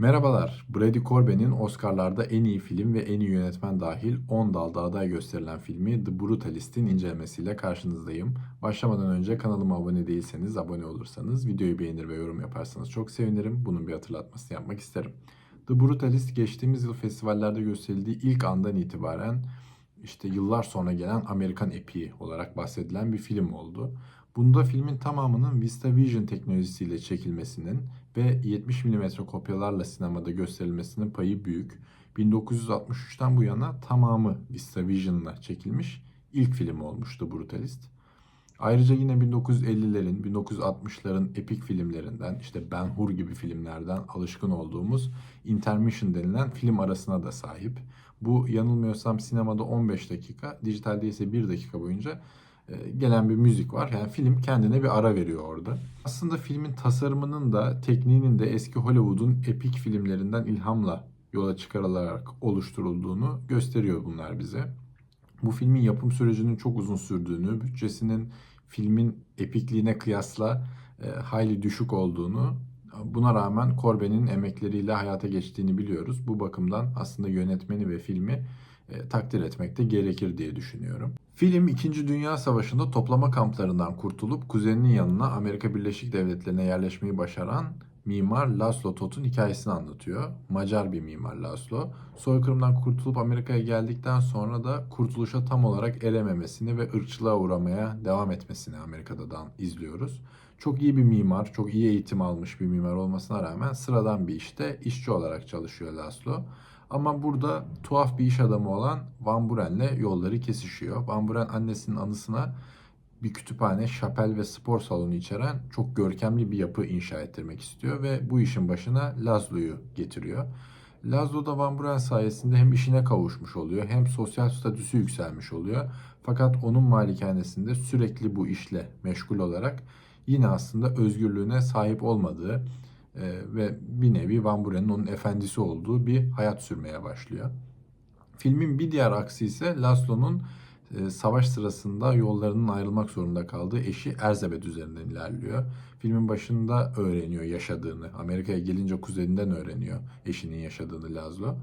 Merhabalar, Brady Corbin'in Oscar'larda en iyi film ve en iyi yönetmen dahil 10 dalda aday gösterilen filmi The Brutalist'in incelemesiyle karşınızdayım. Başlamadan önce kanalıma abone değilseniz abone olursanız, videoyu beğenir ve yorum yaparsanız çok sevinirim. Bunun bir hatırlatmasını yapmak isterim. The Brutalist geçtiğimiz yıl festivallerde gösterildiği ilk andan itibaren işte yıllar sonra gelen Amerikan epiği olarak bahsedilen bir film oldu. Bunda filmin tamamının VistaVision teknolojisiyle çekilmesinin ve 70 mm kopyalarla sinemada gösterilmesinin payı büyük. 1963'ten bu yana tamamı VistaVision'la çekilmiş ilk film olmuştu Brutalist. Ayrıca yine 1950'lerin, 1960'ların epik filmlerinden, işte Ben Hur gibi filmlerden alışkın olduğumuz intermission denilen film arasına da sahip. Bu yanılmıyorsam sinemada 15 dakika, dijitalde ise 1 dakika boyunca gelen bir müzik var. Yani film kendine bir ara veriyor orada. Aslında filmin tasarımının da tekniğinin de eski Hollywood'un epik filmlerinden ilhamla yola çıkarılarak oluşturulduğunu gösteriyor bunlar bize. Bu filmin yapım sürecinin çok uzun sürdüğünü, bütçesinin filmin epikliğine kıyasla e, hayli düşük olduğunu, buna rağmen Corben'in emekleriyle hayata geçtiğini biliyoruz. Bu bakımdan aslında yönetmeni ve filmi e, takdir etmek de gerekir diye düşünüyorum. Film 2. Dünya Savaşı'nda toplama kamplarından kurtulup kuzeninin yanına Amerika Birleşik Devletleri'ne yerleşmeyi başaran mimar Laszlo Toth'un hikayesini anlatıyor. Macar bir mimar Laszlo. Soykırımdan kurtulup Amerika'ya geldikten sonra da kurtuluşa tam olarak erememesini ve ırkçılığa uğramaya devam etmesini Amerika'dan izliyoruz. Çok iyi bir mimar, çok iyi eğitim almış bir mimar olmasına rağmen sıradan bir işte işçi olarak çalışıyor Laszlo. Ama burada tuhaf bir iş adamı olan Van Buren'le yolları kesişiyor. Van Buren annesinin anısına bir kütüphane, şapel ve spor salonu içeren çok görkemli bir yapı inşa ettirmek istiyor ve bu işin başına Laszlo'yu getiriyor. Laszlo da Van Buren sayesinde hem işine kavuşmuş oluyor hem sosyal statüsü yükselmiş oluyor. Fakat onun malikanesinde sürekli bu işle meşgul olarak yine aslında özgürlüğüne sahip olmadığı ve bir nevi Van Buren'in onun efendisi olduğu bir hayat sürmeye başlıyor. Filmin bir diğer aksi ise Laszlo'nun savaş sırasında yollarının ayrılmak zorunda kaldığı eşi Erzebet üzerinden ilerliyor. Filmin başında öğreniyor yaşadığını. Amerika'ya gelince kuzeninden öğreniyor eşinin yaşadığını Laszlo.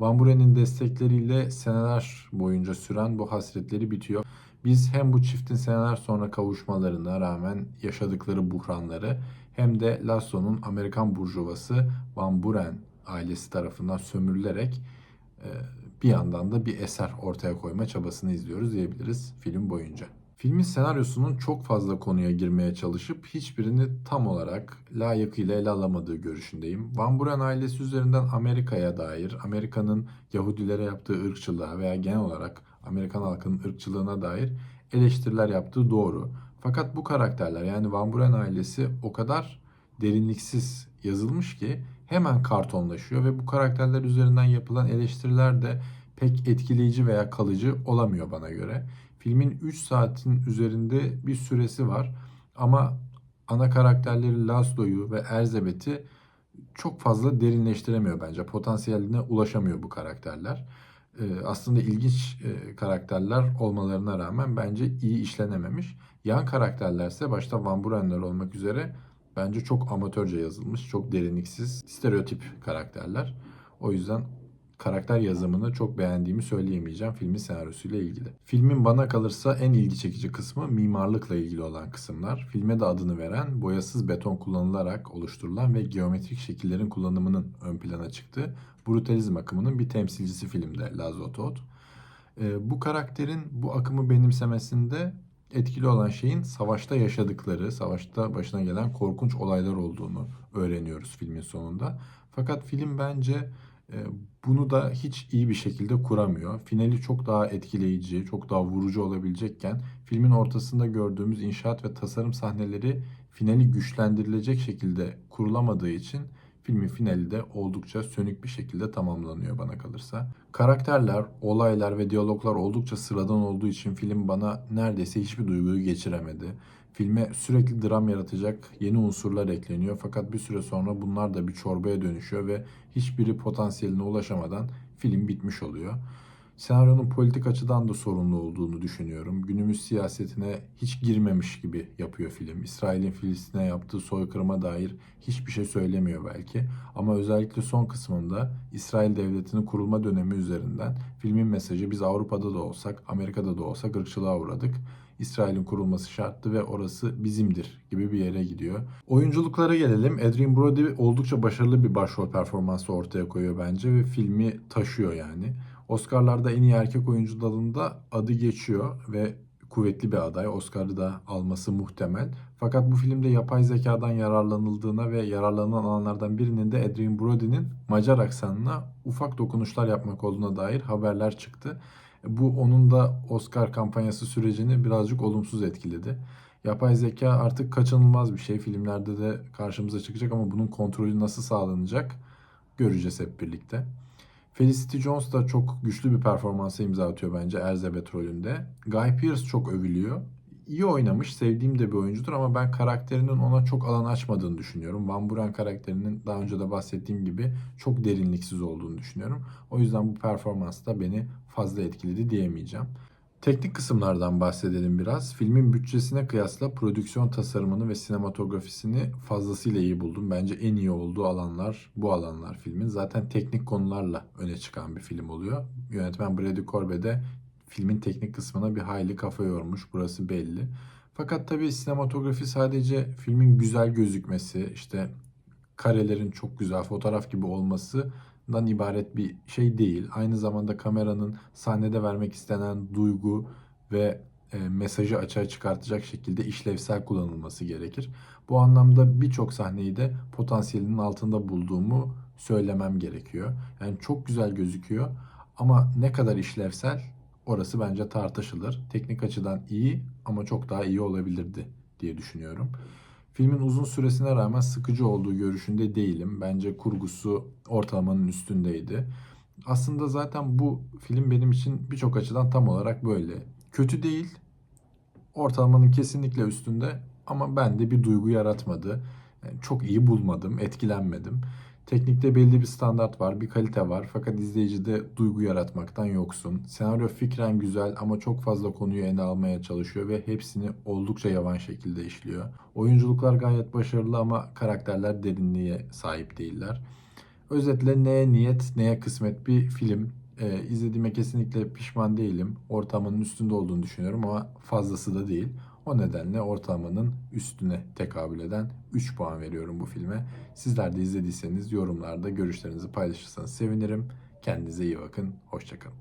Van Buren'in destekleriyle seneler boyunca süren bu hasretleri bitiyor. Biz hem bu çiftin seneler sonra kavuşmalarına rağmen yaşadıkları buhranları hem de Laszlo'nun Amerikan burjuvası Van Buren ailesi tarafından sömürülerek e, bir yandan da bir eser ortaya koyma çabasını izliyoruz diyebiliriz film boyunca. Filmin senaryosunun çok fazla konuya girmeye çalışıp hiçbirini tam olarak layıkıyla ele alamadığı görüşündeyim. Van Buren ailesi üzerinden Amerika'ya dair, Amerika'nın Yahudilere yaptığı ırkçılığa veya genel olarak Amerikan halkının ırkçılığına dair eleştiriler yaptığı doğru. Fakat bu karakterler yani Van Buren ailesi o kadar derinliksiz yazılmış ki hemen kartonlaşıyor ve bu karakterler üzerinden yapılan eleştiriler de pek etkileyici veya kalıcı olamıyor bana göre. Filmin 3 saatin üzerinde bir süresi var ama ana karakterleri Laszlo'yu ve Erzebet'i çok fazla derinleştiremiyor bence. Potansiyeline ulaşamıyor bu karakterler. Ee, aslında ilginç e, karakterler olmalarına rağmen bence iyi işlenememiş. Yan karakterlerse başta Van Burenler olmak üzere bence çok amatörce yazılmış, çok derinliksiz, stereotip karakterler. O yüzden karakter yazımını çok beğendiğimi söyleyemeyeceğim filmin senaryosuyla ilgili. Filmin bana kalırsa en ilgi çekici kısmı mimarlıkla ilgili olan kısımlar. Filme de adını veren boyasız beton kullanılarak oluşturulan ve geometrik şekillerin kullanımının ön plana çıktığı brutalizm akımının bir temsilcisi filmde Laszlo Todd. Ee, bu karakterin bu akımı benimsemesinde etkili olan şeyin savaşta yaşadıkları, savaşta başına gelen korkunç olaylar olduğunu öğreniyoruz filmin sonunda. Fakat film bence e, bunu da hiç iyi bir şekilde kuramıyor. Finali çok daha etkileyici, çok daha vurucu olabilecekken filmin ortasında gördüğümüz inşaat ve tasarım sahneleri finali güçlendirilecek şekilde kurulamadığı için filmin finali de oldukça sönük bir şekilde tamamlanıyor bana kalırsa. Karakterler, olaylar ve diyaloglar oldukça sıradan olduğu için film bana neredeyse hiçbir duyguyu geçiremedi. Filme sürekli dram yaratacak yeni unsurlar ekleniyor fakat bir süre sonra bunlar da bir çorbaya dönüşüyor ve hiçbiri potansiyeline ulaşamadan film bitmiş oluyor. Senaryonun politik açıdan da sorunlu olduğunu düşünüyorum. Günümüz siyasetine hiç girmemiş gibi yapıyor film. İsrail'in Filistin'e yaptığı soykırıma dair hiçbir şey söylemiyor belki. Ama özellikle son kısmında İsrail devletinin kurulma dönemi üzerinden filmin mesajı biz Avrupa'da da olsak, Amerika'da da olsak ırkçılığa uğradık. İsrail'in kurulması şarttı ve orası bizimdir gibi bir yere gidiyor. Oyunculuklara gelelim. Adrien Brody oldukça başarılı bir başrol performansı ortaya koyuyor bence ve filmi taşıyor yani. Oscar'larda en iyi erkek oyuncu dalında adı geçiyor ve kuvvetli bir aday. Oscar'ı da alması muhtemel. Fakat bu filmde yapay zekadan yararlanıldığına ve yararlanan alanlardan birinin de Adrien Brody'nin Macar aksanına ufak dokunuşlar yapmak olduğuna dair haberler çıktı. Bu onun da Oscar kampanyası sürecini birazcık olumsuz etkiledi. Yapay zeka artık kaçınılmaz bir şey. Filmlerde de karşımıza çıkacak ama bunun kontrolü nasıl sağlanacak göreceğiz hep birlikte. Felicity Jones da çok güçlü bir performansa imza atıyor bence Elizabeth rolünde. Guy Pearce çok övülüyor. İyi oynamış, sevdiğim de bir oyuncudur ama ben karakterinin ona çok alan açmadığını düşünüyorum. Van Buren karakterinin daha önce de bahsettiğim gibi çok derinliksiz olduğunu düşünüyorum. O yüzden bu performans da beni fazla etkiledi diyemeyeceğim. Teknik kısımlardan bahsedelim biraz. Filmin bütçesine kıyasla prodüksiyon tasarımını ve sinematografisini fazlasıyla iyi buldum. Bence en iyi olduğu alanlar bu alanlar filmin. Zaten teknik konularla öne çıkan bir film oluyor. Yönetmen Brady Corbet de filmin teknik kısmına bir hayli kafa yormuş. Burası belli. Fakat tabii sinematografi sadece filmin güzel gözükmesi, işte karelerin çok güzel fotoğraf gibi olmasından ibaret bir şey değil. Aynı zamanda kameranın sahnede vermek istenen duygu ve e, mesajı açığa çıkartacak şekilde işlevsel kullanılması gerekir. Bu anlamda birçok sahneyi de potansiyelinin altında bulduğumu söylemem gerekiyor. Yani çok güzel gözüküyor ama ne kadar işlevsel orası bence tartışılır. Teknik açıdan iyi ama çok daha iyi olabilirdi diye düşünüyorum. Filmin uzun süresine rağmen sıkıcı olduğu görüşünde değilim. Bence kurgusu ortalamanın üstündeydi. Aslında zaten bu film benim için birçok açıdan tam olarak böyle. Kötü değil, ortalamanın kesinlikle üstünde ama bende bir duygu yaratmadı. Yani çok iyi bulmadım, etkilenmedim. Teknikte belli bir standart var, bir kalite var fakat izleyicide duygu yaratmaktan yoksun. Senaryo fikren güzel ama çok fazla konuyu ele almaya çalışıyor ve hepsini oldukça yavan şekilde işliyor. Oyunculuklar gayet başarılı ama karakterler derinliğe sahip değiller. Özetle neye niyet, neye kısmet bir film. Ee, izlediğime kesinlikle pişman değilim. Ortalamanın üstünde olduğunu düşünüyorum ama fazlası da değil. O nedenle ortalamanın üstüne tekabül eden 3 puan veriyorum bu filme. Sizler de izlediyseniz yorumlarda görüşlerinizi paylaşırsanız sevinirim. Kendinize iyi bakın. Hoşçakalın.